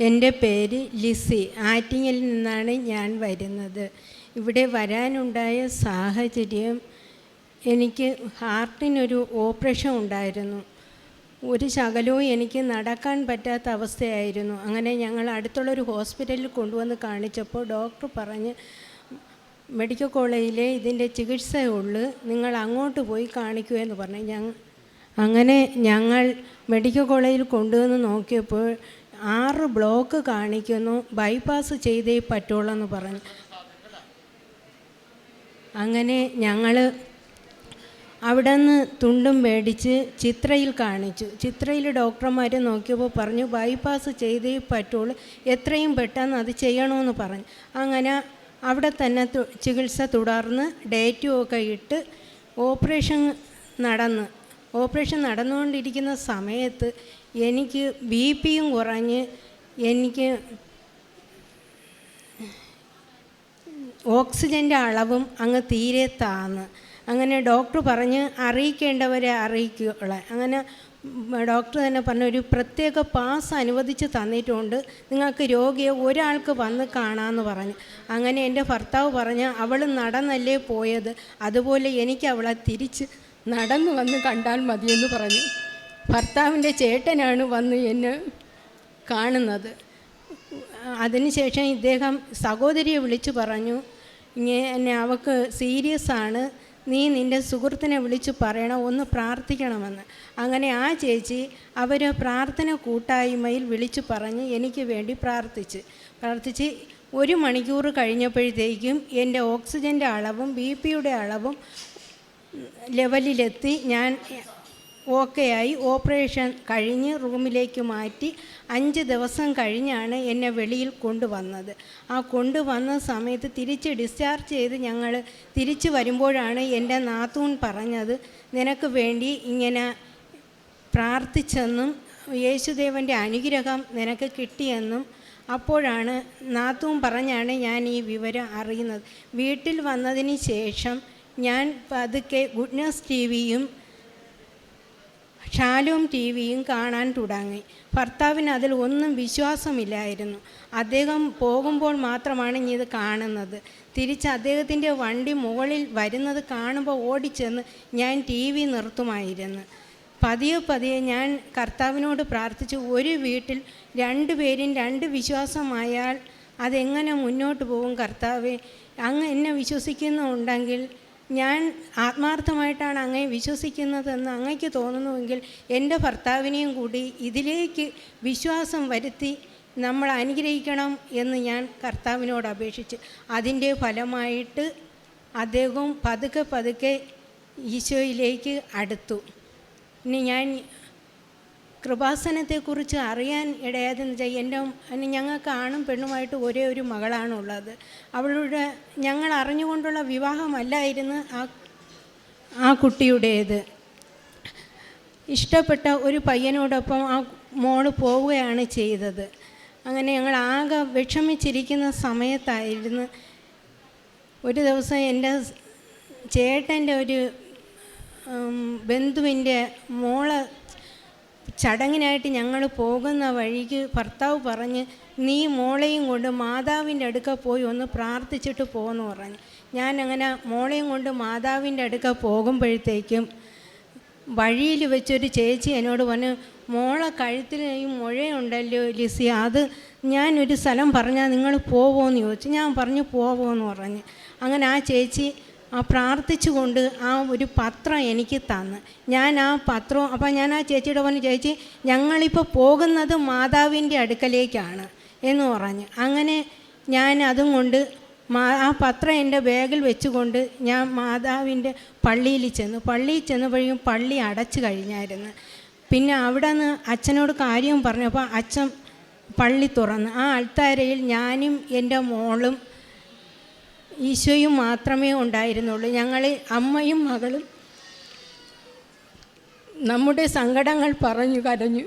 എന്റെ പേര് ലിസി. ആറ്റിങ്ങിൽ നിന്നാണ് ഞാൻ വരുന്നത്. ഇവിടെ വരാനുണ്ടായ സാഹചര്യം എനിക്ക് ഹാർട്ടിനൊരു ഓപ്പറേഷൻ ഉണ്ടായിരുന്നു. ഒരു ശകലവും എനിക്ക് നടക്കാൻ പറ്റാത്ത അവസ്ഥയായിരുന്നു. അങ്ങനെ ഞങ്ങൾ അടുത്തുള്ളൊരു ഹോസ്പിറ്റലിൽ കൊണ്ടുവന്ന് കാണിച്ചപ്പോൾ ഡോക്ടർ പറഞ്ഞ് മെഡിക്കൽ കോളേജിലെ ഇതിന്റെ ചികിത്സയുള്ളൂ നിങ്ങൾ അങ്ങോട്ട് പോയി കാണിക്കൂ എന്ന് പറഞ്ഞു. ഞങ്ങൾ അങ്ങനെ ഞങ്ങൾ മെഡിക്കൽ കോളേജിൽ കൊണ്ടുവന്ന് നോക്കിയപ്പോൾ ആറ് ബ്ലോക്ക് കാണിക്കുന്നു. ബൈപ്പാസ് ചെയ്തേ പറ്റുള്ളൂ എന്ന് പറഞ്ഞു. അങ്ങനെ ഞങ്ങൾ അവിടെ നിന്ന് തുണ്ടും മേടിച്ച് ചിത്രയിൽ കാണിച്ചു. ചിത്രയിൽ ഡോക്ടർമാർ നോക്കിയപ്പോൾ പറഞ്ഞു ബൈപ്പാസ് ചെയ്തേ പറ്റുള്ളൂ. എത്രയും പെട്ടെന്ന് അത് ചെയ്യണമെന്ന് പറഞ്ഞു. അങ്ങനെ അവിടെ തന്നെ ചികിത്സ തുടർന്ന് ഡേറ്റും ഒക്കെ ഇട്ട് ഓപ്പറേഷൻ നടന്ന്. ഓപ്പറേഷൻ നടന്നുകൊണ്ടിരിക്കുന്ന സമയത്ത് എനിക്ക് ബി പിയും കുറഞ്ഞ് എനിക്ക് ഓക്സിജന്റെ അളവും അങ്ങ് തീരെ താന്ന്. അങ്ങനെ ഡോക്ടർ പറഞ്ഞ് അറിയിക്കേണ്ടവരെ അറിയിക്കുക അങ്ങനെ ഡോക്ടർ തന്നെ പറഞ്ഞ ഒരു പ്രത്യേക പാസ് അനുവദിച്ച് തന്നിട്ടുണ്ട്. നിങ്ങൾക്ക് രോഗിയെ ഒരാൾക്ക് വന്ന് കാണാമെന്ന് പറഞ്ഞു. അങ്ങനെ എന്റെ ഭർത്താവ് പറഞ്ഞ് അവൾ നടന്നല്ലേ പോയത്? അതുപോലെ എനിക്ക് അവളെ തിരിച്ച് നടന്നു വന്ന് കണ്ടാൽ മതിയെന്ന് പറഞ്ഞു. ഭർത്താവിന്റെ ചേട്ടനാണ് വന്ന് എന്നെ കാണുന്നത്. അതിനുശേഷം ഇദ്ദേഹം സഹോദരിയെ വിളിച്ചു പറഞ്ഞു ഇങ്ങനെ അവൾക്ക് സീരിയസ് ആണ്. നീ നിന്റെ സുഹൃത്തിനെ വിളിച്ച് പറയണം ഒന്ന് പ്രാർത്ഥിക്കണമെന്ന്. അങ്ങനെ ആ ചേച്ചി അവർ പ്രാർത്ഥന കൂട്ടായ്മയിൽ വിളിച്ചു പറഞ്ഞ് എനിക്ക് വേണ്ടി പ്രാർത്ഥിച്ച്. പ്രാർത്ഥിച്ച് ഒരു മണിക്കൂർ കഴിഞ്ഞപ്പോഴത്തേക്കും എന്റെ ഓക്സിജന്റെ അളവും ബി പിയുടെ അളവും ലെവലിലെത്തി. ഞാൻ ഓക്കെ ആയി ഓപ്പറേഷൻ കഴിഞ്ഞ് റൂമിലേക്ക് മാറ്റി അഞ്ച് ദിവസം കഴിഞ്ഞാണ് എന്നെ വെളിയിൽ കൊണ്ടുവന്നത്. ആ കൊണ്ടുവന്ന സമയത്ത് തിരിച്ച് ഡിസ്ചാർജ് ചെയ്ത് ഞങ്ങൾ തിരിച്ച് വരുമ്പോഴാണ് എന്റെ നാത്തൂൻ പറഞ്ഞത് നിനക്ക് വേണ്ടി ഇങ്ങനെ പ്രാർത്ഥിച്ചെന്നും യേശുദേവന്റെ അനുഗ്രഹം നിനക്ക് കിട്ടിയെന്നും അപ്പോഴാണ് നാത്തൂൻ പറഞ്ഞാണ് ഞാൻ ഈ വിവരം അറിയുന്നത്. വീട്ടിൽ വന്നതിന് ശേഷം ഞാൻ പതുക്കെ ഗുഡ്നസ് ടി വിയും ഷാലോം ടി വിയും കാണാൻ തുടങ്ങി. ഭർത്താവിന് അതിൽ ഒന്നും വിശ്വാസമില്ലായിരുന്നു. അദ്ദേഹം പോകുമ്പോൾ മാത്രമാണ് ഇനി ഇത് കാണുന്നത്. തിരിച്ച് അദ്ദേഹത്തിന്റെ വണ്ടി മുകളിൽ വരുന്നത് കാണുമ്പോൾ ഓടിച്ചെന്ന് ഞാൻ ടി വി നിർത്തുമായിരുന്നു. പതിയെ പതിയെ ഞാൻ കർത്താവിനോട് പ്രാർത്ഥിച്ചു ഒരു വീട്ടിൽ രണ്ട് പേരും രണ്ട് വിശ്വാസമായാൽ അതെങ്ങനെ മുന്നോട്ട് പോകും കർത്താവെ? അങ്ങ് എന്നെ വിശ്വസിക്കുന്നുണ്ടെങ്കിൽ ഞാൻ ആത്മാർത്ഥമായിട്ടാണ് അങ്ങേ വിശ്വസിക്കുന്നതെന്ന് അങ്ങയ്ക്ക് തോന്നുന്നുവെങ്കിൽ എന്റെ ഭർത്താവിനെയും കൂടി ഇതിലേക്ക് വിശ്വാസം വരുത്തി നമ്മൾ അനുഗ്രഹിക്കണം എന്ന് ഞാൻ കർത്താവിനോട് അപേക്ഷിച്ച്. അതിന്റെ ഫലമായിട്ട് അദ്ദേഹം പതുക്കെ പതുക്കെ ഈശോയിലേക്ക് അടുത്തു. ഇനി ഞാൻ കൃപാസനത്തെക്കുറിച്ച് അറിയാൻ ഇടയാതെന്ന് വെച്ചാൽ എന്റെ ഞങ്ങൾക്ക് ആണും പെണ്ണുമായിട്ട് ഒരേ ഒരു മകളാണുള്ളത്. അവളുടെ ഞങ്ങൾ അറിഞ്ഞുകൊണ്ടുള്ള വിവാഹമല്ലായിരുന്നു ആ ആ കുട്ടിയുടേത്. ഇഷ്ടപ്പെട്ട ഒരു പയ്യനോടൊപ്പം ആ മോൾ പോവുകയാണ് ചെയ്തത്. അങ്ങനെ ഞങ്ങൾ ആകെ വിഷമിച്ചിരിക്കുന്ന സമയത്തായിരുന്നു ഒരു ദിവസം എന്റെ ചേട്ടന്റെ ഒരു ബന്ധുവിന്റെ മോൾ ചടങ്ങിനായിട്ട് ഞങ്ങൾ പോകുന്ന വഴിക്ക് ഭർത്താവ് പറഞ്ഞ് നീ മോളെയും കൊണ്ട് മാതാവിന്റെ അടുക്ക പോയി ഒന്ന് പ്രാർത്ഥിച്ചിട്ട് പോകുമെന്ന് പറഞ്ഞു. ഞാൻ അങ്ങനെ മോളെയും കൊണ്ട് മാതാവിന്റെ അടുക്ക പോകുമ്പോഴത്തേക്കും വഴിയിൽ വെച്ചൊരു ചേച്ചി എന്നോട് പറഞ്ഞു മോളെ കഴുത്തിൽ ഈ മുഴയുണ്ടല്ലോ ലിസി അത് ഞാനൊരു സ്ഥലം പറഞ്ഞാൽ നിങ്ങൾ പോവുമെന്ന് ചോദിച്ചു. ഞാൻ പറഞ്ഞു പോവുമെന്ന് പറഞ്ഞു. അങ്ങനെ ആ ചേച്ചി ആ പ്രാർത്ഥിച്ചുകൊണ്ട് ആ ഒരു പത്രം എനിക്ക് തന്ന്. ഞാൻ ആ പത്രം അപ്പം ഞാൻ ആ ചേച്ചിയുടെ പറഞ്ഞു ചേച്ചി ഞങ്ങളിപ്പോൾ പോകുന്നത് മാതാവിന്റെ അടുക്കലേക്കാണ് എന്ന് പറഞ്ഞു. അങ്ങനെ ഞാൻ അതും കൊണ്ട് ആ പത്രം എന്റെ ബാഗിൽ വെച്ചുകൊണ്ട് ഞാൻ മാതാവിന്റെ പള്ളിയിൽ ചെന്നു. പള്ളിയിൽ ചെന്നപ്പോഴേക്കും പള്ളി അടച്ചു കഴിഞ്ഞായിരുന്നു. പിന്നെ അവിടെ നിന്ന് അച്ഛനോട് കാര്യം പറഞ്ഞപ്പോൾ അച്ഛൻ പള്ളി തുറന്ന്. ആ അൾത്താരയിൽ ഞാനും എന്റെ മോളും ഈശോയും മാത്രമേ ഉണ്ടായിരുന്നുള്ളൂ. ഞങ്ങൾ അമ്മയും മകളും നമ്മുടെ സങ്കടങ്ങൾ പറഞ്ഞു കരഞ്ഞു.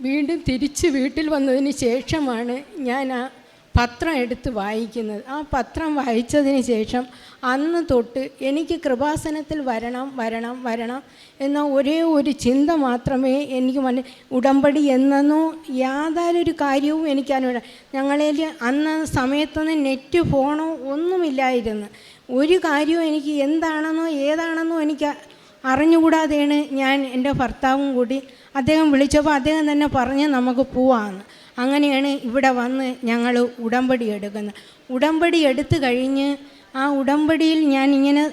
വീണ്ടും തിരിച്ച് വീട്ടിൽ വന്നതിന് ശേഷമാണ് ഞാൻ ആ പത്രം എടുത്ത് വായിക്കുന്നത്. ആ പത്രം വായിച്ചതിന് ശേഷം അന്ന് തൊട്ട് എനിക്ക് കൃപാസനത്തിൽ വരണം വരണം വരണം എന്ന ഒരേ ഒരു ചിന്ത മാത്രമേ എനിക്ക് മന ഉടമ്പടി എന്നോ യാതൊരു കാര്യവും എനിക്ക് അനുഭവ ഞങ്ങളിൽ അന്ന് സമയത്തൊന്നും നെറ്റ് ഫോണോ ഒന്നുമില്ലായിരുന്നു. ഒരു കാര്യവും എനിക്ക് എന്താണെന്നോ ഏതാണെന്നോ എനിക്ക് അറിഞ്ഞുകൂടാതെയാണ് ഞാൻ എന്റെ ഭർത്താവും കൂടി അദ്ദേഹം വിളിച്ചപ്പോൾ അദ്ദേഹം തന്നെ പറഞ്ഞ് നമുക്ക് പോവാമെന്ന് അങ്ങനെയാണ് ഇവിടെ വന്ന് ഞങ്ങൾ ഉടമ്പടി എടുക്കുന്നത്. ഉടമ്പടി എടുത്തു കഴിഞ്ഞ് ആ ഉടമ്പടിയിൽ ഞാൻ ഇങ്ങനെ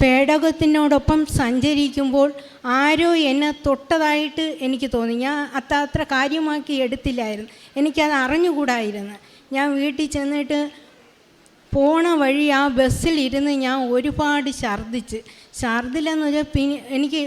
പേടകത്തിനോടൊപ്പം സഞ്ചരിക്കുമ്പോൾ ആരോ എന്നെ തൊട്ടതായിട്ട് എനിക്ക് തോന്നി. ഞാൻ അത്ര അത്ര കാര്യമാക്കി എടുത്തില്ലായിരുന്നു. എനിക്കത് അറിഞ്ഞുകൂടായിരുന്നു. ഞാൻ വീട്ടിൽ ചെന്നിട്ട് പോണ വഴി ആ ബസ്സിലിരുന്ന് ഞാൻ ഒരുപാട് ഛർദ്ദിച്ച്. ഛർദ്ദിലെന്ന് വെച്ചാൽ പിന്നെ എനിക്ക്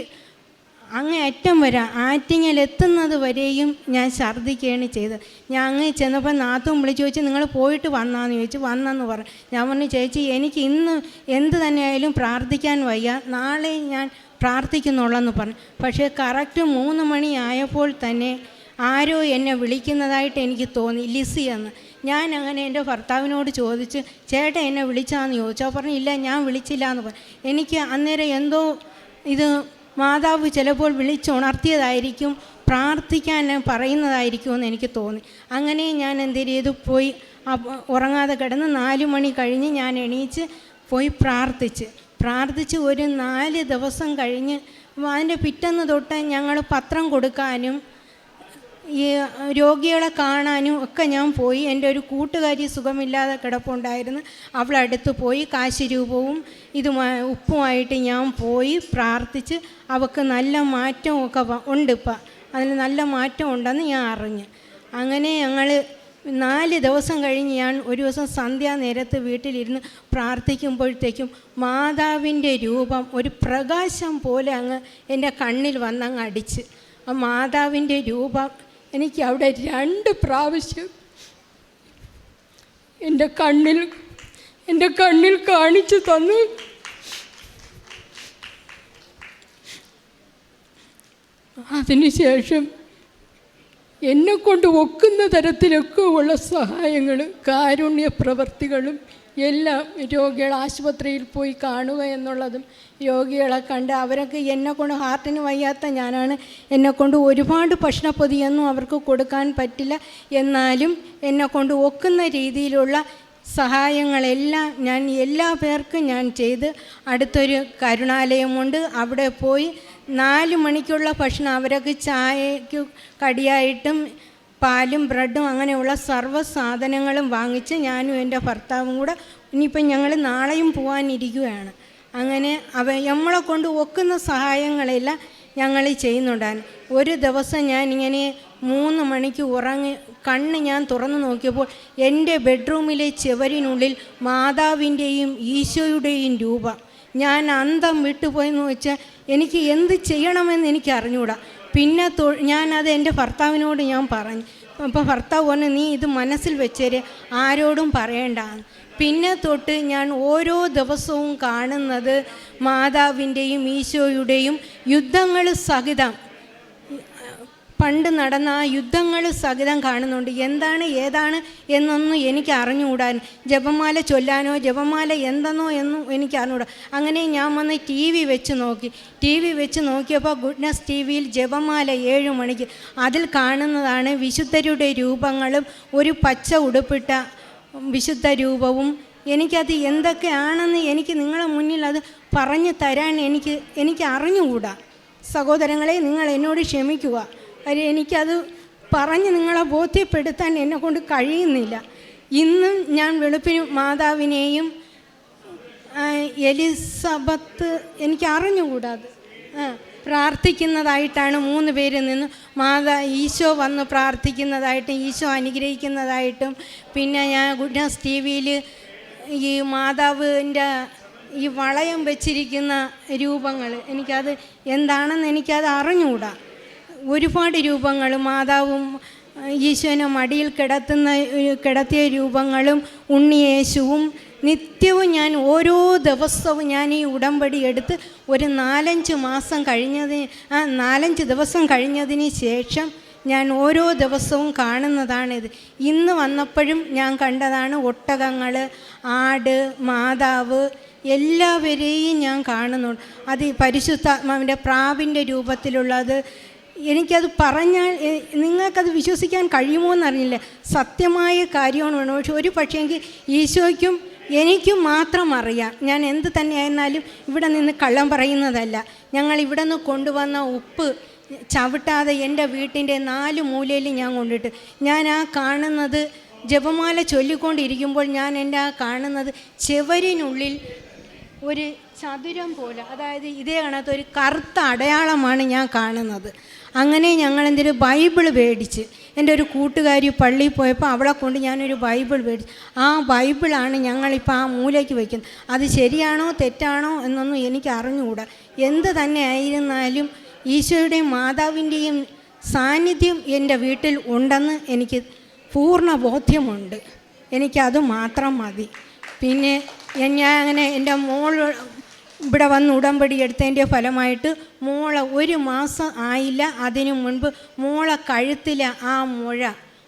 അങ്ങ് അറ്റം വരെ ആറ്റിങ്ങൽ എത്തുന്നത് വരെയും ഞാൻ ഛർദ്ദിക്കുകയാണ് ചെയ്തത്. ഞാൻ അങ്ങ് ചെന്നപ്പോൾ നാത്തും വിളിച്ചു ചോദിച്ചു നിങ്ങൾ പോയിട്ട് വന്നാന്ന്? ചോദിച്ചു. വന്നെന്ന് പറഞ്ഞു ഞാൻ പറഞ്ഞു ചേച്ചി എനിക്ക് ഇന്ന് എന്ത് തന്നെയായാലും പ്രാർത്ഥിക്കാൻ വയ്യ. നാളെ ഞാൻ പ്രാർത്ഥിക്കുന്നുള്ളെന്ന് പറഞ്ഞു. പക്ഷേ കറക്റ്റ് മൂന്ന് മണിയായപ്പോൾ തന്നെ ആരോ എന്നെ വിളിക്കുന്നതായിട്ട് എനിക്ക് തോന്നി ലിസി എന്ന്. ഞാൻ അങ്ങനെ എന്റെ ഭർത്താവിനോട് ചോദിച്ച് ചേട്ടൻ എന്നെ വിളിച്ചാന്ന്? ചോദിച്ചു. പറഞ്ഞു ഇല്ല ഞാൻ വിളിച്ചില്ല എന്ന് പറഞ്ഞു എനിക്ക് അന്നേരം എന്തോ ഇത് മാതാവ് ചിലപ്പോൾ വിളിച്ചുണർത്തിയതായിരിക്കും പ്രാർത്ഥിക്കാൻ പറയുന്നതായിരിക്കും എന്ന് എനിക്ക് തോന്നി. അങ്ങനെ ഞാൻ എന്ത് ചെയ്തു? പോയി ഉറങ്ങാതെ കിടന്ന് നാല് മണി കഴിഞ്ഞ് ഞാൻ എണീച്ച് പോയി പ്രാർത്ഥിച്ച്. പ്രാർത്ഥിച്ച് ഒരു നാല് ദിവസം കഴിഞ്ഞ് അതിന്റെ പിറ്റന്ന് തൊട്ട് ഞങ്ങൾ പത്രം കൊടുക്കാനും ഈ രോഗികളെ കാണാനും ഒക്കെ ഞാൻ പോയി. എന്റെ ഒരു കൂട്ടുകാരി സുഖമില്ലാതെ കിടപ്പുണ്ടായിരുന്നു. അവളടുത്ത് പോയി കാശിരൂപവും ഇതുമായി ഉപ്പുമായിട്ട് ഞാൻ പോയി പ്രാർത്ഥിച്ച് അവൾക്ക് നല്ല മാറ്റമൊക്കെ ഉണ്ട് ഇപ്പം. അതിന് നല്ല മാറ്റം ഉണ്ടെന്ന് ഞാൻ അറിഞ്ഞു. അങ്ങനെ ഞങ്ങൾ നാല് ദിവസം കഴിഞ്ഞ് ഞാൻ ഒരു ദിവസം സന്ധ്യാനേരത്ത് വീട്ടിലിരുന്ന് പ്രാർത്ഥിക്കുമ്പോഴത്തേക്കും മാതാവിന്റെ രൂപം ഒരു പ്രകാശം പോലെ അങ്ങ് എന്റെ കണ്ണിൽ വന്നങ്ങ് അടിച്ച്. ആ മാതാവിന്റെ രൂപം എനിക്ക് അവിടെ രണ്ട് പ്രാവശ്യം എന്റെ കണ്ണിൽ എന്റെ കണ്ണിൽ കാണിച്ചു തന്നു. അതിനുശേഷം എന്നെ കൊണ്ട് ഒക്കുന്ന തരത്തിലൊക്കെ ഉള്ള സഹായങ്ങളും കാരുണ്യ പ്രവർത്തികളും എല്ലാം രോഗികൾ ആശുപത്രിയിൽ പോയി കാണുക എന്നുള്ളതും രോഗികളെ കണ്ട് അവരൊക്കെ എന്നെ കൊണ്ട് ഹാർട്ടിന് വയ്യാത്ത ഞാനാണ്. എന്നെ കൊണ്ട് ഒരുപാട് ഭക്ഷണപ്പൊതിയൊന്നും അവർക്ക് കൊടുക്കാൻ പറ്റില്ല. എന്നാലും എന്നെ കൊണ്ട് ഒക്കുന്ന രീതിയിലുള്ള സഹായങ്ങളെല്ലാം ഞാൻ എല്ലാ പേർക്കും ഞാൻ ചെയ്ത് അടുത്തൊരു കരുണാലയമുണ്ട്. അവിടെ പോയി നാല് മണിക്കുള്ള ഭക്ഷണം അവരൊക്കെ ചായക്ക് കടിയായിട്ടും പാലും ബ്രെഡും അങ്ങനെയുള്ള സർവ സാധനങ്ങളും വാങ്ങിച്ച് ഞാനും എന്റെ ഭർത്താവും കൂടെ ഇനിയിപ്പം ഞങ്ങൾ നാളെയും പോകാനിരിക്കുകയാണ് അങ്ങനെ അവ നമ്മളെ കൊണ്ട് ഒക്കുന്ന സഹായങ്ങളെല്ലാം ഞങ്ങൾ ചെയ്യുന്നുണ്ടായിരുന്നു ഒരു ദിവസം ഞാൻ ഇങ്ങനെ മൂന്ന് മണിക്ക് ഉറങ്ങി കണ്ണ് ഞാൻ തുറന്നു നോക്കിയപ്പോൾ എന്റെ ബെഡ്റൂമിലെ ചുവരിനുള്ളിൽ മാതാവിന്റെയും ഈശോയുടെയും രൂപ. ഞാൻ അന്തം വിട്ടുപോയെന്ന് വെച്ചാൽ എനിക്ക് എന്ത് ചെയ്യണമെന്ന് എനിക്ക് അറിഞ്ഞുകൂടാ പിന്നെ ഞാനത് എന്റെ ഭർത്താവിനോട് ഞാൻ പറഞ്ഞു. അപ്പോൾ ഭർത്താവ് പറഞ്ഞു നീ ഇത് മനസ്സിൽ വെച്ചേര് ആരോടും പറയണ്ട പിന്നെ തൊട്ട് ഞാൻ ഓരോ ദിവസവും കാണുന്നത് മാതാവിന്റെയും ഈശോയുടെയും യുദ്ധങ്ങൾ സഹിതം. പണ്ട് നടന്ന ആ യുദ്ധങ്ങൾ സഹിതം കാണുന്നുണ്ട്. എന്താണ് ഏതാണ് എന്നൊന്നും എനിക്ക് അറിഞ്ഞുകൂടാൻ. ജപമാല ചൊല്ലാനോ ജപമാല എന്തെന്നോ എന്നും എനിക്ക് അറിഞ്ഞുകൂടാ. അങ്ങനെ ഞാൻ വന്ന് ടി വി വെച്ച് നോക്കി. ടി വി വെച്ച് നോക്കിയപ്പോൾ ഗുഡ്നസ് ടി വിയിൽ ജപമാല ഏഴ് മണിക്ക്. അതിൽ കാണുന്നതാണ് വിശുദ്ധരുടെ രൂപങ്ങളും ഒരു പച്ച ഉടുപ്പിട്ട വിശുദ്ധ രൂപവും. എനിക്കത് എന്തൊക്കെയാണെന്ന് എനിക്ക് നിങ്ങളെ മുന്നിൽ അത് പറഞ്ഞു തരാൻ എനിക്ക് എനിക്ക് അറിഞ്ഞുകൂടാ. സഹോദരങ്ങളെ നിങ്ങൾ എന്നോട് ക്ഷമിക്കുക. കാര്യം എനിക്കത് പറഞ്ഞ് നിങ്ങളെ ബോധ്യപ്പെടുത്താൻ എന്നെ കൊണ്ട് കഴിയുന്നില്ല. ഇന്നും ഞാൻ വെളുപ്പിന് മാതാവിനെയും എലിസബത്ത് എനിക്ക് അറിഞ്ഞുകൂടാത്. പ്രാർത്ഥിക്കുന്നതായിട്ടാണ് മൂന്ന് പേര് നിന്ന് മാതാ ഈശോ വന്ന് പ്രാർത്ഥിക്കുന്നതായിട്ടും ഈശോ അനുഗ്രഹിക്കുന്നതായിട്ടും. പിന്നെ ഞാൻ ഗുഡ്നസ് ടി വിയിൽ ഈ മാതാവിന്റെ ഈ വളയം വെച്ചിരിക്കുന്ന രൂപങ്ങൾ എനിക്കത് എന്താണെന്ന് എനിക്കത് അറിഞ്ഞുകൂടാ. ഒരുപാട് രൂപങ്ങൾ മാതാവും ഈശോനെ മടിയിൽ കിടത്തുന്ന കിടത്തിയ രൂപങ്ങളും ഉണ്ണിയേശുവും നിത്യവും ഞാൻ ഓരോ ദിവസവും ഞാൻ ഈ ഉടമ്പടി എടുത്ത് ഒരു നാലഞ്ച് മാസം കഴിഞ്ഞതിന് ആ നാലഞ്ച് ദിവസം കഴിഞ്ഞതിന് ശേഷം ഞാൻ ഓരോ ദിവസവും കാണുന്നതാണിത്. ഇന്ന് വന്നപ്പോഴും ഞാൻ കണ്ടതാണ് ഒട്ടകങ്ങൾ ആട് മാതാവ് എല്ലാവരെയും ഞാൻ കാണുന്നുണ്ട് അത് പരിശുദ്ധാത്മാവിന്റെ പ്രാവിന്റെ രൂപത്തിലുള്ളത് എനിക്കത് പറഞ്ഞാൽ നിങ്ങൾക്കത് വിശ്വസിക്കാൻ കഴിയുമോ എന്നറിയില്ല സത്യമായ കാര്യമാണ് വേണം പക്ഷെ ഒരു പക്ഷേങ്കിൽ ഈശോയ്ക്കും എനിക്കും മാത്രം അറിയാം. ഞാൻ എന്ത് തന്നെയായിരുന്നാലും ഇവിടെ നിന്ന് കള്ളം പറയുന്നതല്ല. ഞങ്ങൾ ഇവിടെ നിന്ന് കൊണ്ടുവന്ന ഉപ്പ് ചവിട്ടാതെ എന്റെ വീട്ടിന്റെ നാല് മൂലയിൽ ഞാൻ കൊണ്ടിട്ട് ഞാൻ ആ കാണുന്നത് ജപമാല ചൊല്ലിക്കൊണ്ടിരിക്കുമ്പോൾ ഞാൻ എന്റെ ആ കാണുന്നത് ചെവരിനുള്ളിൽ ഒരു ചതുരം പോലെ അതായത് ഇതേ കാണാത്ത ഒരു കറുത്ത അടയാളമാണ് ഞാൻ കാണുന്നത്. അങ്ങനെ ഞങ്ങൾ എന്തൊരു ബൈബിൾ മേടിച്ച്. എന്റെ ഒരു കൂട്ടുകാരി പള്ളിയിൽ പോയപ്പോൾ അവളെ കൊണ്ട് ഞാനൊരു ബൈബിൾ മേടിച്ചു. ആ ബൈബിളാണ് ഞങ്ങളിപ്പോൾ ആ മൂലയ്ക്ക് വയ്ക്കുന്നത്. അത് ശരിയാണോ തെറ്റാണോ എന്നൊന്നും എനിക്ക് അറിഞ്ഞുകൂടാ. എന്ത് തന്നെ ആയിരുന്നാലും ഈശോയുടെയും മാതാവിന്റെയും സാന്നിധ്യം എന്റെ വീട്ടിൽ ഉണ്ടെന്ന് എനിക്ക് പൂർണ ബോധ്യമുണ്ട്. എനിക്കത് മാത്രം മതി. പിന്നെ ഞാൻ അങ്ങനെ എന്റെ മോൾ ഇവിടെ വന്ന് ഉടമ്പടി എടുത്തതിന്റെ ഫലമായിട്ട് മോളെ ഒരു മാസം ആയില്ല. അതിനു മുൻപ് മോളെ കഴുത്തിലെ ആ മുഴ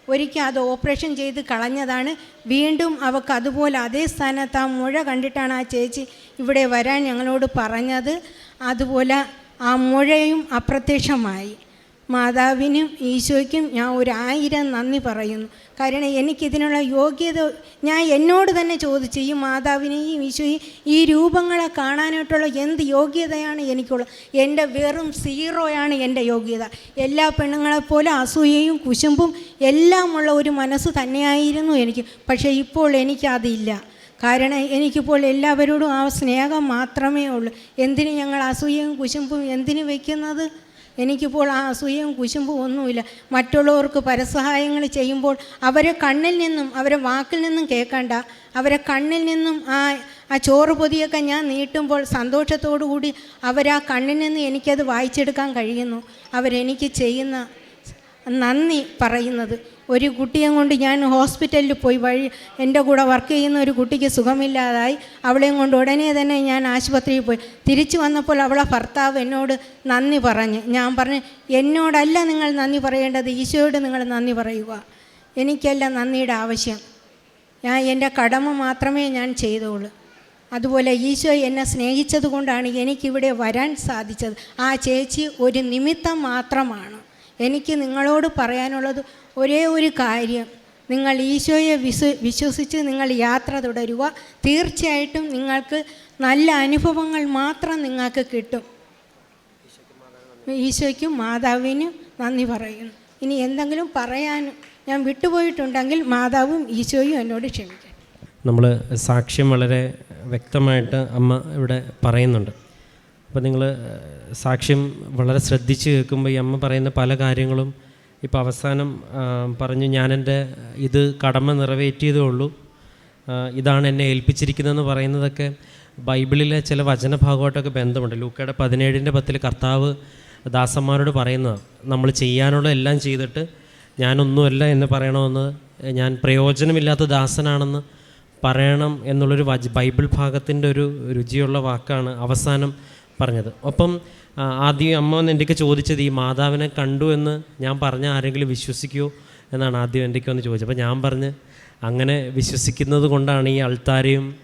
ഒരിക്കൽ അത് ഓപ്പറേഷൻ ചെയ്ത് കളഞ്ഞതാണ്. വീണ്ടും അവൾക്ക് അതുപോലെ അതേ സ്ഥാനത്ത് ആ മുഴ കണ്ടിട്ടാണ് ആ ചേച്ചി ഇവിടെ വരാൻ ഞങ്ങളോട് പറഞ്ഞത്. അതുപോലെ ആ മുഴയും അപ്രത്യക്ഷമായി. മാതാവിനും ഈശോയ്ക്കും ഞാൻ ഒരായിരം നന്ദി പറയുന്നു. കാരണം എനിക്കിതിനുള്ള യോഗ്യത ഞാൻ എന്നോട് തന്നെ ചോദിച്ചു ഈ മാതാവിനെയും ഈശോയും ഈ രൂപങ്ങളെ കാണാനായിട്ടുള്ള എന്ത് യോഗ്യതയാണ് എനിക്കുള്ളത്? എന്റെ വെറും സീറോയാണ് എന്റെ യോഗ്യത. എല്ലാ പെണ്ണുങ്ങളെപ്പോലെ അസൂയയും കുശുമ്പും എല്ലാമുള്ള ഒരു മനസ്സ് തന്നെയായിരുന്നു എനിക്ക്. പക്ഷേ ഇപ്പോൾ എനിക്കതില്ല. കാരണം എനിക്കിപ്പോൾ എല്ലാവരോടും ആ സ്നേഹം മാത്രമേ ഉള്ളൂ. എന്തിന് ഞങ്ങൾ അസൂയയും കുശുമ്പും എന്തിന് വയ്ക്കുന്നത് എനിക്കിപ്പോൾ ആ അസൂയയും കുശുമ്പും ഒന്നുമില്ല. മറ്റുള്ളവർക്ക് പരസഹായങ്ങൾ ചെയ്യുമ്പോൾ അവരെ കണ്ണിൽ നിന്നും അവരെ വാക്കിൽ നിന്നും കേൾക്കണ്ട. അവരെ കണ്ണിൽ നിന്നും ആ ആ ചോറ് പൊതിയൊക്കെ ഞാൻ നീട്ടുമ്പോൾ സന്തോഷത്തോടു കൂടി അവരാ കണ്ണിൽ നിന്ന് എനിക്കത് വായിച്ചെടുക്കാൻ കഴിയുന്നു. അവരെനിക്ക് ചെയ്യുന്ന നന്ദി പറയുന്നത്. ഒരു കുട്ടിയെ കൊണ്ട് ഞാൻ ഹോസ്പിറ്റലിൽ പോയി വഴി എന്റെ കൂടെ വർക്ക് ചെയ്യുന്ന ഒരു കുട്ടിക്ക് സുഖമില്ലാതായി. അവളെയും കൊണ്ട് ഉടനെ തന്നെ ഞാൻ ആശുപത്രിയിൽ പോയി. തിരിച്ചു വന്നപ്പോൾ അവളെ ഭർത്താവ് എന്നോട് നന്ദി പറഞ്ഞ്. ഞാൻ പറഞ്ഞു എന്നോടല്ല നിങ്ങൾ നന്ദി പറയേണ്ടത് ഈശോയോട് നിങ്ങൾ നന്ദി പറയുക. എനിക്കല്ല നന്ദിയുടെ ആവശ്യം. ഞാൻ എന്റെ കടമ മാത്രമേ ഞാൻ ചെയ്തുള്ളൂ. അതുപോലെ ഈശോ എന്നെ സ്നേഹിച്ചത് കൊണ്ടാണ് എനിക്കിവിടെ വരാൻ സാധിച്ചത്. ആ ചേച്ചി ഒരു നിമിത്തം മാത്രമാണ്. എനിക്ക് നിങ്ങളോട് പറയാനുള്ളത് ഒരേ ഒരു കാര്യം. നിങ്ങൾ ഈശോയെ വിശ്വ വിശ്വസിച്ച് നിങ്ങൾ യാത്ര തുടരുക. തീർച്ചയായിട്ടും നിങ്ങൾക്ക് നല്ല അനുഭവങ്ങൾ മാത്രം നിങ്ങൾക്ക് കിട്ടും. ഈശോയ്ക്കും മാതാവിനും നന്ദി പറയുന്നു. ഇനി എന്തെങ്കിലും പറയാൻ ഞാൻ വിട്ടുപോയിട്ടുണ്ടെങ്കിൽ മാതാവും ഈശോയും എന്നോട് ക്ഷമിക്കണം നമ്മൾ സാക്ഷ്യം വളരെ വ്യക്തമായിട്ട് അമ്മ ഇവിടെ പറയുന്നുണ്ട്. അപ്പോൾ നിങ്ങൾ സാക്ഷ്യം വളരെ ശ്രദ്ധിച്ച് കേൾക്കുമ്പോൾ ഈ അമ്മ പറയുന്ന പല കാര്യങ്ങളും ഇപ്പോൾ അവസാനം പറഞ്ഞു ഞാനെന്റെ ഇത് കടമ നിറവേറ്റിയതേ ഉള്ളൂ. ഇതാണ് എന്നെ ഏൽപ്പിച്ചിരിക്കുന്നതെന്ന് പറയുന്നതൊക്കെ ബൈബിളിലെ ചില വചനഭാഗമായിട്ടൊക്കെ ബന്ധമുണ്ട്. ലൂക്കയുടെ പതിനേഴിന്റെ പത്തിൽ കർത്താവ് ദാസന്മാരോട് പറയുന്നതാണ് നമ്മൾ ചെയ്യാനുള്ള എല്ലാം ചെയ്തിട്ട് ഞാനൊന്നുമല്ല എന്ന് പറയണമെന്ന് ഞാൻ പ്രയോജനമില്ലാത്ത ദാസനാണെന്ന് പറയണം എന്നുള്ളൊരു വജ് ബൈബിൾ ഭാഗത്തിന്റെ ഒരു രുചിയുള്ള വാക്കാണ് അവസാനം പറഞ്ഞത്. ഒപ്പം ആദ്യം അമ്മ വന്ന് എന്റെയൊക്കെ ചോദിച്ചത് ഈ മാതാവിനെ കണ്ടു എന്ന് ഞാൻ പറഞ്ഞ ആരെങ്കിലും വിശ്വസിക്കുമോ എന്നാണ് ആദ്യം എന്റെയൊക്കെ ഒന്ന് ചോദിച്ചത്. അപ്പോൾ ഞാൻ പറഞ്ഞ് അങ്ങനെ വിശ്വസിക്കുന്നത് കൊണ്ടാണ് ഈ അൾത്താരയും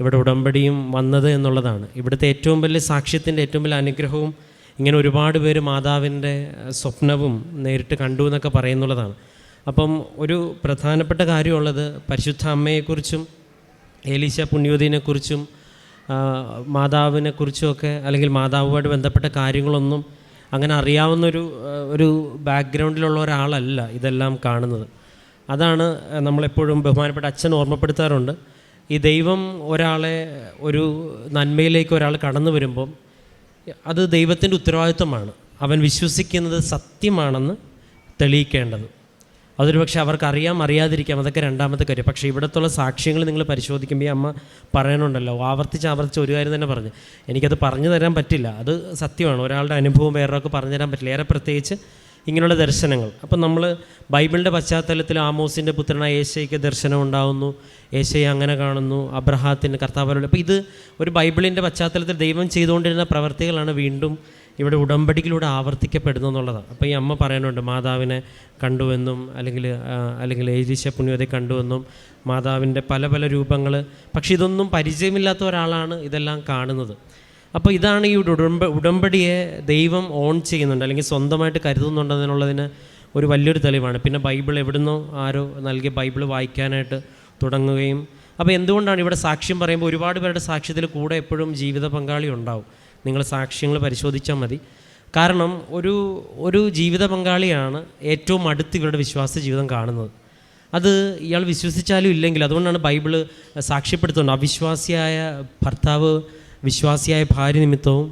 ഇവിടെ ഉടമ്പടിയും വന്നത് എന്നുള്ളതാണ്. ഇവിടുത്തെ ഏറ്റവും വലിയ സാക്ഷ്യത്തിന്റെ ഏറ്റവും വലിയ അനുഗ്രഹവും ഇങ്ങനെ ഒരുപാട് പേര് മാതാവിന്റെ സ്വപ്നവും നേരിട്ട് കണ്ടു എന്നൊക്കെ പറയുന്നുള്ളതാണ്. അപ്പം ഒരു പ്രധാനപ്പെട്ട കാര്യമുള്ളത് പരിശുദ്ധ അമ്മയെക്കുറിച്ചും ഏലീശ പുണ്യവതിനെക്കുറിച്ചും ആ, മാതാവിനെക്കുറിച്ചുമൊക്കെ അല്ലെങ്കിൽ മാതാവുമായിട്ട് ബന്ധപ്പെട്ട കാര്യങ്ങളൊന്നും അങ്ങനെ അറിയാവുന്ന ഒരു ബാക്ക്ഗ്രൗണ്ടിലുള്ള ഒരാളല്ല ഇതെല്ലാം കാണുന്നത്. അതാണ് നമ്മളെപ്പോഴും ബഹുമാനപ്പെട്ട അച്ഛൻ ഓർമ്മപ്പെടുത്താറുണ്ട്. ഈ ദൈവം ഒരാളെ ഒരു നന്മയിലേക്ക് ഒരാൾ കടന്നു വരുമ്പം അത് ദൈവത്തിന്റെ ഉത്തരവാദിത്വമാണ്. അവൻ വിശ്വസിക്കുന്നത് സത്യമാണെന്ന് തെളിയിക്കേണ്ടത്. അതൊരു പക്ഷേ അവർക്ക് അറിയാം അറിയാതിരിക്കാം. അതൊക്കെ രണ്ടാമത്തെ കാര്യം. പക്ഷേ ഇവിടത്തുള്ള സാക്ഷ്യങ്ങൾ നിങ്ങൾ പരിശോധിക്കുമ്പോൾ അമ്മ പറയണുണ്ടല്ലോ. ആവർത്തിച്ച് ആവർത്തിച്ച് ഒരു കാര്യം തന്നെ പറഞ്ഞു. എനിക്കത് പറഞ്ഞു തരാൻ പറ്റില്ല. അത് സത്യമാണ്. ഒരാളുടെ അനുഭവം വേറൊക്കെ പറഞ്ഞു തരാൻ പറ്റില്ല. ഏറെ പ്രത്യേകിച്ച് ഇങ്ങനെയുള്ള ദർശനങ്ങൾ. അപ്പം നമ്മൾ ബൈബിളിന്റെ പശ്ചാത്തലത്തിൽ ആമോസിന്റെ പുത്രനായ ഏശയ്ക്ക് ദർശനം ഉണ്ടാകുന്നു ഏശയെ അങ്ങനെ കാണുന്നു. അബ്രഹാത്തിന്റെ കർത്താവരുടെ അപ്പോൾ ഇത് ഒരു ബൈബിളിന്റെ പശ്ചാത്തലത്തിൽ ദൈവം ചെയ്തുകൊണ്ടിരുന്ന പ്രവർത്തികളാണ് വീണ്ടും ഇവിടെ ഉടമ്പടിയിലൂടെ ആവർത്തിക്കപ്പെടുന്നു എന്നുള്ളതാണ്. അപ്പോൾ ഈ അമ്മ പറയാനുണ്ട് മാതാവിനെ കണ്ടുവെന്നും അല്ലെങ്കിൽ അല്ലെങ്കിൽ ഏലീശ പുണ്യവതെ കണ്ടുവെന്നും മാതാവിന്റെ പല പല രൂപങ്ങൾ പക്ഷെ ഇതൊന്നും പരിചയമില്ലാത്ത ഒരാളാണ് ഇതെല്ലാം കാണുന്നത്. അപ്പോൾ ഇതാണ് ഈ ഉടമ്പ ഉടമ്പടിയെ ദൈവം ഓൺ ചെയ്യുന്നുണ്ട് അല്ലെങ്കിൽ സ്വന്തമായിട്ട് കരുതുന്നുണ്ടെന്നുള്ളതിന് ഒരു വലിയൊരു തെളിവാണ്. പിന്നെ ബൈബിൾ എവിടുന്നോ ആരോ നൽകിയ ബൈബിൾ വായിക്കാനായിട്ട് തുടങ്ങുകയും. അപ്പോൾ എന്തുകൊണ്ടാണ് ഇവിടെ സാക്ഷ്യം പറയുമ്പോൾ ഒരുപാട് പേരുടെ സാക്ഷ്യത്തിൽ കൂടെ എപ്പോഴും ജീവിത പങ്കാളി ഉണ്ടാവും നിങ്ങൾ സാക്ഷ്യങ്ങൾ പരിശോധിച്ചാൽ മതി. കാരണം ഒരു ഒരു ജീവിത പങ്കാളിയാണ് ഏറ്റവും അടുത്ത് ഇവരുടെ വിശ്വാസ ജീവിതം കാണുന്നത്. അത് ഇയാൾ വിശ്വസിച്ചാലും ഇല്ലെങ്കിൽ അതുകൊണ്ടാണ് ബൈബിൾ സാക്ഷ്യപ്പെടുത്തുന്നത്. അവിശ്വാസിയായ ഭർത്താവ് വിശ്വാസിയായ ഭാര്യ നിമിത്തവും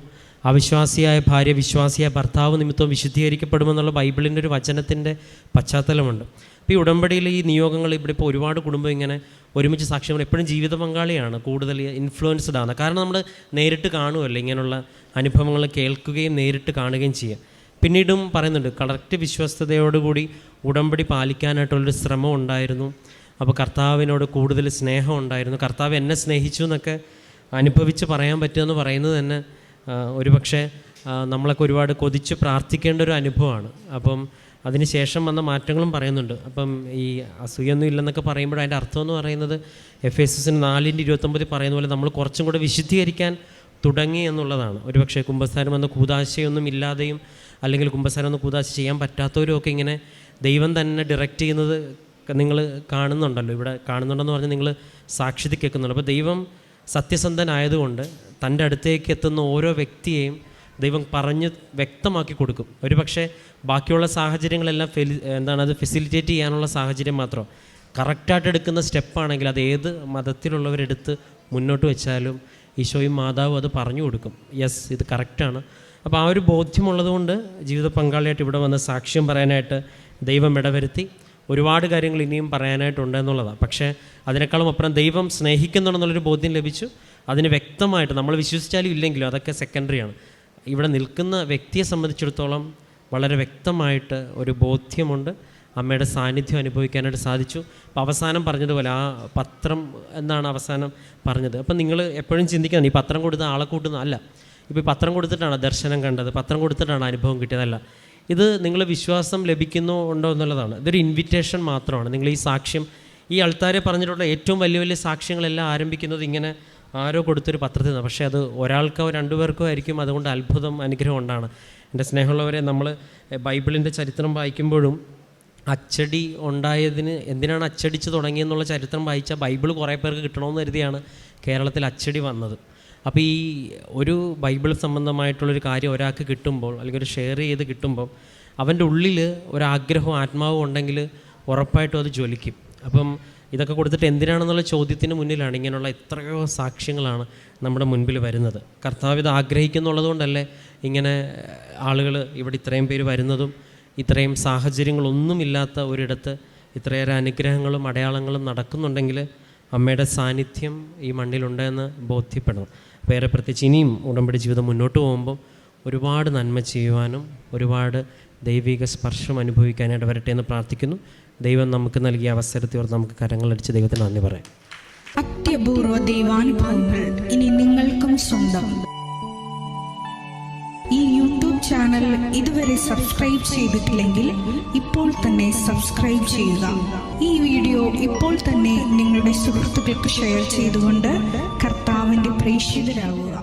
അവിശ്വാസിയായ ഭാര്യ വിശ്വാസിയായ ഭർത്താവ് നിമിത്തവും വിശുദ്ധീകരിക്കപ്പെടുമെന്നുള്ള ബൈബിളിന്റെ ഒരു വചനത്തിന്റെ പശ്ചാത്തലമുണ്ട്. അപ്പോൾ ഈ ഉടമ്പടിയിൽ ഈ നിയോഗങ്ങൾ ഇവിടെ ഇപ്പോൾ ഒരുപാട് കുടുംബം ഇങ്ങനെ ഒരുമിച്ച് സാക്ഷ്യം എപ്പോഴും ജീവിത പങ്കാളിയാണ് കൂടുതൽ ഇൻഫ്ലുവൻസ്ഡ് ആണ്. കാരണം നമ്മൾ നേരിട്ട് കാണുമല്ലോ ഇങ്ങനെയുള്ള അനുഭവങ്ങൾ കേൾക്കുകയും നേരിട്ട് കാണുകയും ചെയ്യുക. പിന്നീടും പറയുന്നുണ്ട് കറക്റ്റ് വിശ്വസ്തയോടുകൂടി ഉടമ്പടി പാലിക്കാനായിട്ടുള്ളൊരു ശ്രമം ഉണ്ടായിരുന്നു. അപ്പോൾ കർത്താവിനോട് കൂടുതൽ സ്നേഹം ഉണ്ടായിരുന്നു. കർത്താവ് എന്നെ സ്നേഹിച്ചു എന്നൊക്കെ അനുഭവിച്ച് പറയാൻ പറ്റുമെന്ന് പറയുന്നത് തന്നെ ഒരുപക്ഷെ നമ്മളൊക്കെ ഒരുപാട് കൊതിച്ച് പ്രാർത്ഥിക്കേണ്ട ഒരു അനുഭവമാണ്. അപ്പം അതിന് ശേഷം വന്ന മാറ്റങ്ങളും പറയുന്നുണ്ട്. അപ്പം ഈ അസൂയൊന്നും ഇല്ലെന്നൊക്കെ പറയുമ്പോൾ അതിന്റെ അർത്ഥം എന്ന് പറയുന്നത് എഫ് എസ് എസിന് നാലിന്റെ ഇരുപത്തൊമ്പതിൽ പറയുന്ന പോലെ നമ്മൾ കുറച്ചും കൂടെ വിശുദ്ധീകരിക്കാൻ തുടങ്ങി എന്നുള്ളതാണ്. ഒരുപക്ഷെ കുംഭസ്ഥാനം എന്ന കൂതാശയൊന്നും ഇല്ലാതെയും അല്ലെങ്കിൽ കുംഭസ്ഥാനം എന്ന കൂതാശ ചെയ്യാൻ പറ്റാത്തവരും ഒക്കെ ഇങ്ങനെ ദൈവം തന്നെ ഡയറക്റ്റ് ചെയ്യുന്നത് നിങ്ങൾ കാണുന്നുണ്ടല്ലോ. ഇവിടെ കാണുന്നുണ്ടെന്ന് പറഞ്ഞ് നിങ്ങൾ സാക്ഷ്യത കേൾക്കുന്നുണ്ട്. അപ്പോൾ ദൈവം സത്യസന്ധനായതുകൊണ്ട് തന്റെ അടുത്തേക്ക് എത്തുന്ന ഓരോ വ്യക്തിയെയും ദൈവം പറഞ്ഞ് വ്യക്തമാക്കി കൊടുക്കും. ഒരു പക്ഷേ ബാക്കിയുള്ള സാഹചര്യങ്ങളെല്ലാം ഫെലി എന്താണ് അത് ഫെസിലിറ്റേറ്റ് ചെയ്യാനുള്ള സാഹചര്യം മാത്രം. കറക്റ്റായിട്ട് എടുക്കുന്ന സ്റ്റെപ്പാണെങ്കിൽ അത് ഏത് മതത്തിലുള്ളവരെടുത്ത് മുന്നോട്ട് വെച്ചാലും ഈശോയും മാതാവും അത് പറഞ്ഞു കൊടുക്കും. യെസ് ഇത് കറക്റ്റാണ് അപ്പോൾ ആ ഒരു ബോധ്യമുള്ളതുകൊണ്ട് ജീവിത പങ്കാളിയായിട്ട് ഇവിടെ വന്ന് സാക്ഷ്യം പറയാനായിട്ട് ദൈവം ഇടവരുത്തി. ഒരുപാട് കാര്യങ്ങൾ ഇനിയും പറയാനായിട്ടുണ്ട് എന്നുള്ളതാണ് പക്ഷേ അതിനേക്കാളും അപ്പുറം ദൈവം സ്നേഹിക്കുന്നുണ്ടെന്നുള്ളൊരു ബോധ്യം ലഭിച്ചു. അതിന് വ്യക്തമായിട്ട് നമ്മൾ വിശ്വസിച്ചാലും ഇല്ലെങ്കിലും അതൊക്കെ സെക്കൻഡറിയാണ് ഇവിടെ നിൽക്കുന്ന വ്യക്തിയെ സംബന്ധിച്ചിടത്തോളം വളരെ വ്യക്തമായിട്ട് ഒരു ബോധ്യമുണ്ട്. അമ്മയുടെ സാന്നിധ്യം അനുഭവിക്കാനായിട്ട് സാധിച്ചു. അപ്പോൾ അവസാനം പറഞ്ഞതുപോലെ ആ പത്രം എന്നാണ് അവസാനം പറഞ്ഞത്. അപ്പം നിങ്ങൾ എപ്പോഴും ചിന്തിക്കണം ഈ പത്രം കൊടുത്ത ആളെ കൂട്ടുന്ന അല്ല ഇപ്പോൾ ഈ പത്രം കൊടുത്തിട്ടാണ് ദർശനം കണ്ടത് പത്രം കൊടുത്തിട്ടാണ് അനുഭവം കിട്ടിയതല്ല. ഇത് നിങ്ങൾ വിശ്വാസം ലഭിക്കുന്നോ ഉണ്ടോ എന്നുള്ളതാണ്. ഇതൊരു ഇൻവിറ്റേഷൻ മാത്രമാണ്. നിങ്ങൾ ഈ സാക്ഷ്യം ഈ ആൾക്കാരെ പറഞ്ഞിട്ടുള്ള ഏറ്റവും വലിയ വലിയ സാക്ഷ്യങ്ങളെല്ലാം ആരംഭിക്കുന്നത് ഇങ്ങനെ ആരോ കൊടുത്തൊരു പത്രത്തിൽ നിന്ന്. പക്ഷേ അത് ഒരാൾക്കോ രണ്ടുപേർക്കോ ആയിരിക്കും അതുകൊണ്ട് അത്ഭുതം അനുഗ്രഹം ഉണ്ടാണ്. എന്റെ സ്നേഹമുള്ളവരെ നമ്മൾ ബൈബിളിന്റെ ചരിത്രം വായിക്കുമ്പോഴും അച്ചടി ഉണ്ടായതിന് എന്തിനാണ് അച്ചടിച്ച് തുടങ്ങിയെന്നുള്ള ചരിത്രം വായിച്ചാൽ ബൈബിൾ കുറേ പേർക്ക് കിട്ടണമെന്ന് കരുതിയാണ് കേരളത്തിൽ അച്ചടി വന്നത്. അപ്പോൾ ഈ ഒരു ബൈബിൾ സംബന്ധമായിട്ടുള്ളൊരു കാര്യം ഒരാൾക്ക് കിട്ടുമ്പോൾ അല്ലെങ്കിൽ ഒരു ഷെയർ ചെയ്ത് കിട്ടുമ്പോൾ അവന്റെ ഉള്ളിൽ ഒരാഗ്രഹവും ആത്മാവും ഉണ്ടെങ്കിൽ ഉറപ്പായിട്ടും അത് ജ്വലിക്കും. അപ്പം ഇതൊക്കെ കൊടുത്തിട്ട് എന്തിനാണെന്നുള്ള ചോദ്യത്തിന് മുന്നിലാണ് ഇങ്ങനെയുള്ള എത്രയോ സാക്ഷ്യങ്ങളാണ് നമ്മുടെ മുൻപിൽ വരുന്നത്. കർത്താവ് ഇത് ആഗ്രഹിക്കുന്നുള്ളതുകൊണ്ടല്ലേ ഇങ്ങനെ ആളുകൾ ഇവിടെ ഇത്രയും പേര് വരുന്നതും ഇത്രയും സാഹചര്യങ്ങളൊന്നുമില്ലാത്ത ഒരിടത്ത് ഇത്രയേറെ അനുഗ്രഹങ്ങളും അടയാളങ്ങളും നടക്കുന്നുണ്ടെങ്കിൽ അമ്മയുടെ സാന്നിധ്യം ഈ മണ്ണിലുണ്ടെന്ന് ബോധ്യപ്പെടണം. വേറെ പ്രത്യേകിച്ച് ഇനിയും ഉടമ്പടി ജീവിതം മുന്നോട്ട് പോകുമ്പോൾ ഒരുപാട് നന്മ ചെയ്യുവാനും ഒരുപാട് ദൈവിക സ്പർശം അനുഭവിക്കാനായിട്ട് വരട്ടെ എന്ന് പ്രാർത്ഥിക്കുന്നു. ദൈവം നമുക്ക് നൽകിയ അവസരത്തിൽ നമുക്ക് കരങ്ങളടിച്ച് ദൈവത്തിന് നന്ദി പറയാം. അത്യപൂർവ ദൈവാനുഭവങ്ങൾ ഇനി നിങ്ങൾക്കും സ്വന്തം. ഈ യൂട്യൂബ് ചാനൽ ഇതുവരെ സബ്സ്ക്രൈബ് ചെയ്തിട്ടില്ലെങ്കിൽ ഇപ്പോൾ തന്നെ സബ്സ്ക്രൈബ് ചെയ്യുക. ഈ വീഡിയോ ഇപ്പോൾ തന്നെ നിങ്ങളുടെ സുഹൃത്തുക്കൾക്ക് ഷെയർ ചെയ്തുകൊണ്ട് കർത്താവിന്റെ പ്രേക്ഷിതരാകുക.